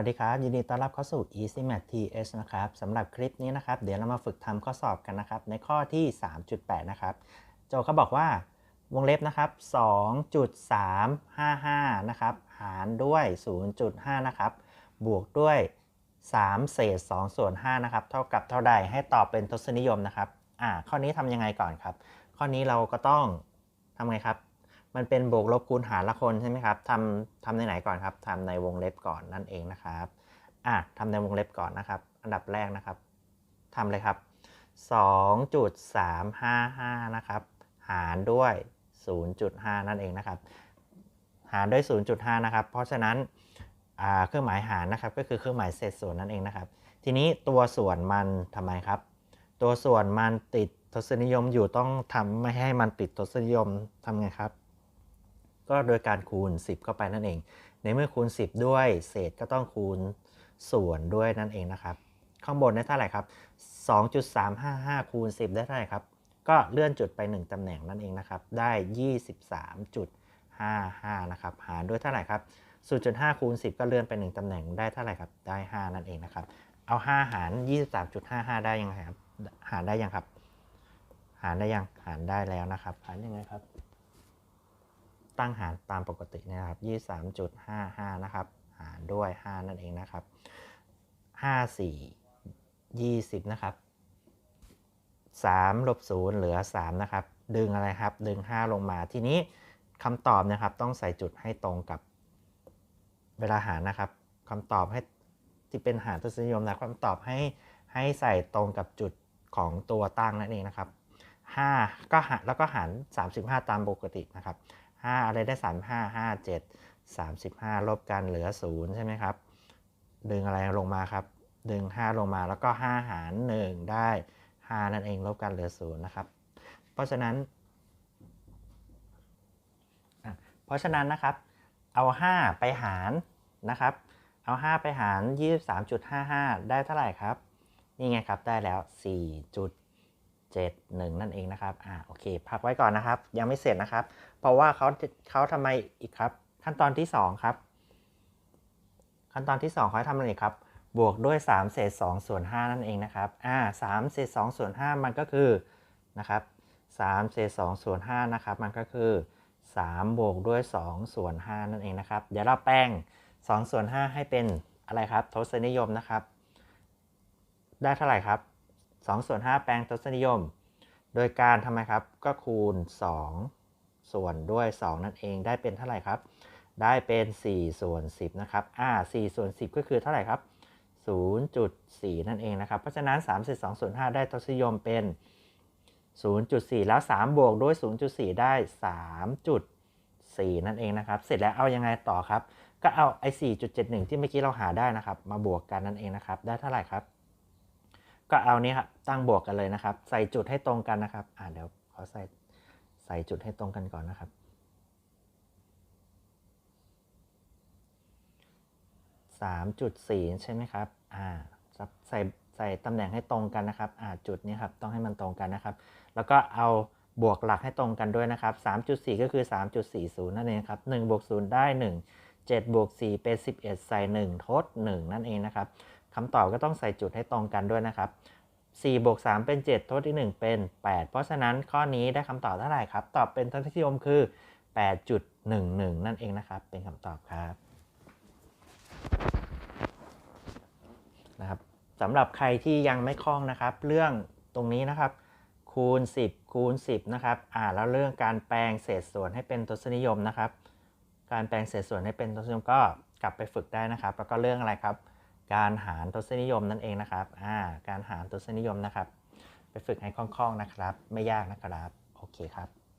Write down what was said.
วัสดีครับ ยินดีต้อนรับเข้าสู่ Easy Math TS นะครับสำหรับคลิปนี้นะครับ เดี๋ยวเรามาฝึกทำข้อสอบกันนะครับ ในข้อที่ 3.8 นะครับ โจเขาบอกว่าวงเล็บนะครับ 2.355 นะครับ หารด้วย 0.5 นะครับ บวกด้วย 3 เศษ2ส่วน5นะครับ เท่ากับเท่าใดให้ตอบเป็นทศนิยมนะครับ อ่า ข้อนี้ทำยังไงก่อนครับ ข้อนี้เราก็ต้องทำไงครับ มันเป็นบวกลบคูณหารละคนใช่ไหมครับทำทำในไหนก่อนครับทำในวงเล็บก่อนนั่นเองนะครับอะทำในวงเล็บก่อนนะครับ อันดับแรกนะครับทำเลยครับ 2.355 นะครับ หารด้วย 0.5 นั่นเองนะครับ หารด้วย 0.5 นะครับ เพราะฉะนั้นเครื่องหมายหารนะครับ ก็คือเครื่องหมายเศษส่วนนั่นเองนะครับ ทีนี้ตัวส่วนมันทำไมครับ ตัวส่วนมันติดทศนิยมอยู่ต้องทำไม่ให้มันติดทศนิยมทำไงครับ ก็โดยการคูณ 10 เข้าไปนั่นเอง ในเมื่อคูณ 10 ด้วยเศษก็ต้องคูณส่วนด้วยนั่นเองนะครับ ข้างบนได้เท่าไหร่ครับ 2.355 คูณ 10 ได้เท่าไหร่ครับ ก็เลื่อนจุดไป 1 ตำแหน่งนั่นเองนะครับ ได้ 23.55 นะครับ หารด้วยเท่าไหร่ครับ0.5คูณ10 ก็เลื่อนไป 1 ตำแหน่งได้เท่าไหร่ครับ ได้ 5 นั่นเองนะครับ เอา 5 หาร 23.55 ได้ยังไงครับ หารได้ยังครับ หารได้ยัง หารได้แล้วนะครับ หารยังไงครับ ตั้งหารตามปกตินะครับ23.55 นะครับ หารด้วย 5 นั่นเองนะครับ 5 4 20 นะครับ 3 ลบ 0 เหลือ 3 นะครับ ดึงอะไรครับ ดึง 5 ลงมา ทีนี้คำตอบนะครับ ต้องใส่จุดให้ตรงกับเวลาหารนะครับคำตอบให้ที่เป็นหารทศนิยมนะคำตอบให้ให้ใส่ตรงกับจุดของตัวตั้งนั่นเองนะครับ5ก็หารแล้วก็หาร 35 ตามปกตินะครับ 5 อะไรได้ 35 5 7 35 ลบกันเหลือ 0 ใช่ไหมครับ ดึงอะไรลงมาครับ ดึง 5 ลงมาแล้วก็ 5 หาร 1 ได้ 5 นั่นเองลบกันเหลือ 0 นะครับ เพราะฉะนั้น เพราะฉะนั้นนะครับ เอา 5 ไปหารนะครับ เอา 5 ไปหาร 23.55 ได้เท่าไหร่ครับ นี่ไงครับ ได้แล้ว 71 นั่นเองนะครับ อ่า โอเค พักไว้ก่อนนะครับ ยังไม่เสร็จนะครับ เพราะว่าเขาเขาทำไมอีกครับ ขั้นตอนที่ 2 ครับ ขั้นตอนที่ 2เขาทำอะไรครับ บวกด้วย 3 เศษ2ส่วน5นั่นเองนะครับ อ่า3เศษ2ส่วน5มันก็คือ นะครับ3เศษ2ส่วน5นะครับ มันก็คือ 3 บวกด้วย2ส่วน5นั่นเองนะครับ เดี๋ยวเราแปลง2ส่วน5ให้เป็นอะไรครับ ทศนิยมนะครับ ได้เท่าไหร่ครับ 2 ส่วน 5 แปลงทศนิยม โดยการทำไมครับ ก็คูณ 2 ส่วนด้วย 2 นั่นเองได้เป็นเท่าไหร่ครับ ได้เป็น 4 ส่วน 10 นะครับ อ่า 4 ส่วน 10 ก็คือเท่าไหร่ครับ 0.4 นั่นเองนะครับ เพราะฉะนั้น3เศษ2ส่วน5ได้ทศนิยมเป็น 0.4 แล้ว 3 บวกด้วย 0.4 ได้ 3.4 นั่นเองนะครับ เสร็จแล้วเอายังไงต่อครับ ก็เอาไอ้4.71 ที่เมื่อกี้เราหาได้นะครับ มาบวกกันนั่นเองนะครับ ได้เท่าไหร่ครับ ก็เอานี้ครับตั้งบวกกันเลยนะครับ ใส่จุดให้ตรงกันนะครับ อ่าเดี๋ยวขอใส่ใส่จุดให้ตรงกันก่อนนะครับ3.4ใช่ไหมครับ อ่าใส่ใส่ตำแหน่งให้ตรงกันนะครับ อ่าจุดนี้ครับต้องให้มันตรงกันนะครับ แล้วก็เอาบวกหลักให้ตรงกันด้วยนะครับ 3.4 ก็คือ 3.40 นั่นเองครับ1บวก0ได้ 1 7บวก4เป็น11 ใส่ 1 ทด 1 นั่นเองนะครับ คำตอบก็ต้องใส่จุดให้ตรงกันด้วยนะครับ4บวก3เป็น7ทดที่ 1 เป็น 8 เพราะฉะนั้นข้อนี้ได้คำตอบเท่าไหร่ครับ ตอบเป็นทศนิยมคือ 8.11 นั่นเองนะครับ เป็นคำตอบครับนะครับสำหรับใครที่ยังไม่คล่องนะครับ เรื่องตรงนี้นะครับ คูณ 10 คูณ 10 นะครับ อ่าแล้วเรื่องการแปลงเศษส่วนให้เป็นทศนิยมนะครับ การแปลงเศษส่วนให้เป็นทศนิยมก็กลับไปฝึกได้นะครับ แล้วก็เรื่องอะไรครับ การหารทศนิยมนั่นเองนะครับอ่าการหารทศนิยมนะครับ ไปฝึกให้คล่องๆนะครับ ไม่ยากนะครับ โอเคครับ